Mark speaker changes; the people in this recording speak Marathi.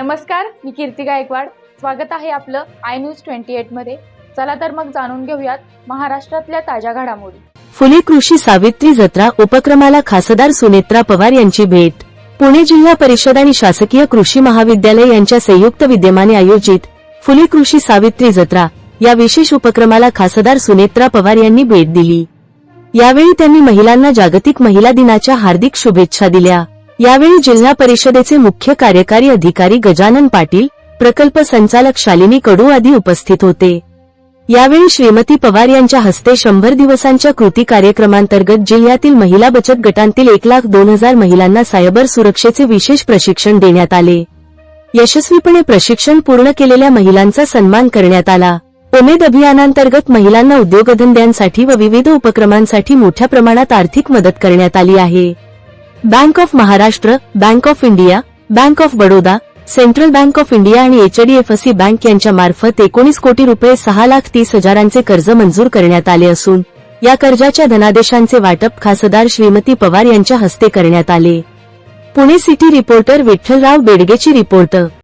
Speaker 1: नमस्कार मी कीर्ती गायकवाड. स्वागत आहे आपलं आय न्यूज ट्वेंटी एटमध्ये. चला तर मग जाणून घेऊयात महाराष्ट्रातल्या ताज्या घडामोडी.
Speaker 2: फुले कृषी सावित्री जत्रा उपक्रमाला खासदार सुनेत्रा पवार यांची भेट. पुणे जिल्हा परिषद आणि शासकीय कृषी महाविद्यालय यांच्या संयुक्त विद्यमाने आयोजित फुले कृषी सावित्री जत्रा या विशेष उपक्रमाला खासदार सुनेत्रा पवार यांनी भेट दिली. यावेळी त्यांनी महिलांना जागतिक महिला दिनाच्या हार्दिक शुभेच्छा दिल्या. यावेळी जिल्हा परिषदेचे मुख्य कार्यकारी अधिकारी गजानन पाटील प्रकल्प संचालक शालिनी कडू आदी उपस्थित होते. यावेळी श्रीमती पवार यांच्या हस्ते शंभर दिवसांच्या कृती कार्यक्रमांतर्गत जिल्ह्यातील महिला बचत गटांतील एक लाख दोन हजार महिलांना सायबर सुरक्षेचे विशेष प्रशिक्षण देण्यात आले. यशस्वीपणे प्रशिक्षण पूर्ण केलेल्या महिलांचा सन्मान करण्यात आला. उमेद अभियानांतर्गत महिलांना उद्योगधंद्यांसाठी व विविध उपक्रमांसाठी मोठ्या प्रमाणात आर्थिक मदत करण्यात आली आहे. Bank of Maharashtra bank of India bank of Baroda central bank of India आणि एचडीएफसी बँक यांच्या मार्फत एकोणीस कोटी रुपये सहा लाख तीस हजारांचे कर्ज मंजूर करण्यात आले असून या कर्जाच्या धनादेशांचे वाटप खासदार श्रीमती पवार यांच्या हस्ते करण्यात आले. पुणे सिटी रिपोर्टर विठ्ठलराव बेडगेची रिपोर्ट